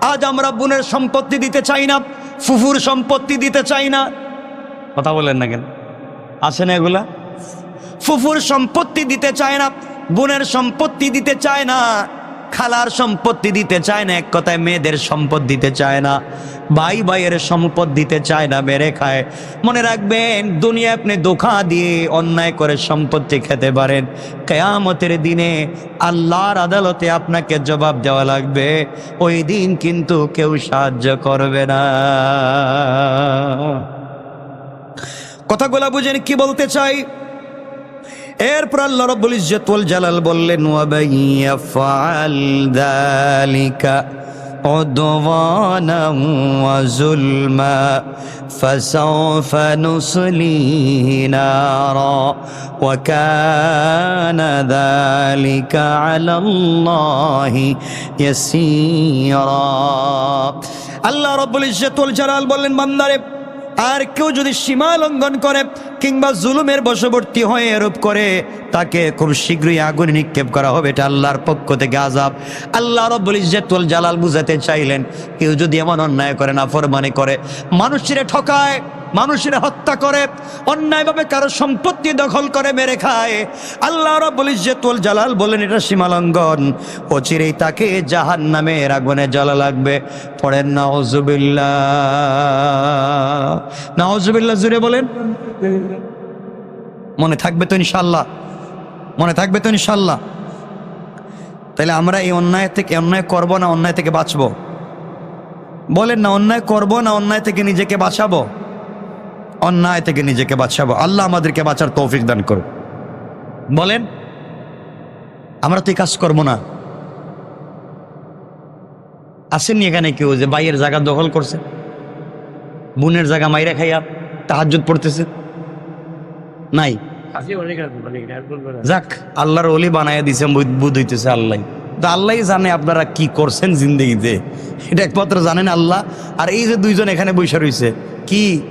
আজ আমরা বোনের সম্পত্তি দিতে চাই না, ফুফুর সম্পত্তি দিতে চাই না। কথা বলেন না কেন? আছে না এগুলা? ফুফুর সম্পত্তি দিতে চায় না, বোনের সম্পত্তি দিতে চায় না, খালার সম্পত্তি দিতে চায় না, এক কথায় মেয়েদের সম্পদ দিতে চায় না। ভাই ভাইয়ের সম্পদ দিতে চায় না, মেরে খায়। মনে রাখবেন দুনিয়া আপনি ধোখা দিয়ে অন্যায় করে সম্পত্তি খেতে পারেন। কেয়ামতের দিনে আল্লাহর আদালতে আপনাকে জবাব দেওয়া লাগবে, ওই দিন কিন্তু কেউ সাহায্য করবে না। কথাগুলা বুঝেন কি বলতে চাই? এরপর আল্লাহ রব্বুল ইজ্জতুল জালাল বললেন ওয়াবাইয়াফআল যালিকা عدوانا وظلما فسوف نصلي نارا وكان ذلك على الله يسيرا الله رب العزة والجلال بلن بندر আর কেউ যদি সীমা লঙ্ঘন করে কিংবা জুলুমের বশবর্তী হয়ে এরূপ করে, তাকে খুব শীঘ্রই আগুনে নিক্ষেপ করা হবে। এটা আল্লাহর পক্ষ থেকে আজাব আল্লাহ রব্বুল ইজ্জাতুল জালাল বুঝাতে চাইলেন, কেউ যদি এমন অন্যায় করে না ফরমানি করে মানুষ মানুষের ঠকায়। মানুষের হত্যা করে, অন্যায়ভাবে কারও সম্পত্তি দখল করে, মেরে খায়। আল্লাহ রব্বুল ইজ্জতুল জালাল বলেন, এটা সীমালঙ্ঘন। অচিরেই তাকে জাহান নামের আগুনে জ্বালা লাগবে। পড়েন, নাউজুবিল্লাহ। জুড়ে বলেন। মনে থাকবে তো ইনশাল্লাহ মনে থাকবে তো ইনশাল্লাহ তাহলে আমরা এই অন্যায় থেকে, অন্যায় করব না, অন্যায় থেকে বাঁচবো? বলেন না, অন্যায় করব না, অন্যায় থেকে নিজেকে বাঁচাবো? অন্যায় থেকে নিজেকে বাঁচাবো। আল্লাহ আমাদেরকে বাঁচার তৌফিক দান করো বলেন আমরা তো এই কাজ করব না। আসেননি এখানে কেউ যে বাইয়ের জায়গা দখল করছে? বোনের জায়গা মাইরা খাইয়া তাহাজ্জুদ পড়তেছে? নাই। যাক আল্লাহর অলি বানাইয়া দিছে বুধ- হইতেছে আল্লাহ। তো আল্লাহ জানে আপনারা কি করছেন জিন্দগিতে। এটা একমাত্র জানেন আল্লাহ। আর এই যে দুইজন এখানে বসে রইছে কি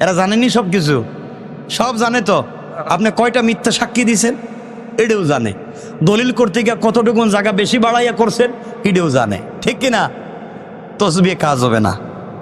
এরা জানেনি সব কিছু সব জানে তো। আপনি কয়টা মিথ্যা সাক্ষী দিছেন? এটাও জানে। দলিল করতে গিয়ে কতটুকুন জায়গা বেশি বাড়াইয়া করছেন, এটাও জানে। ঠিক কিনা? তসবি কাজ হবে না।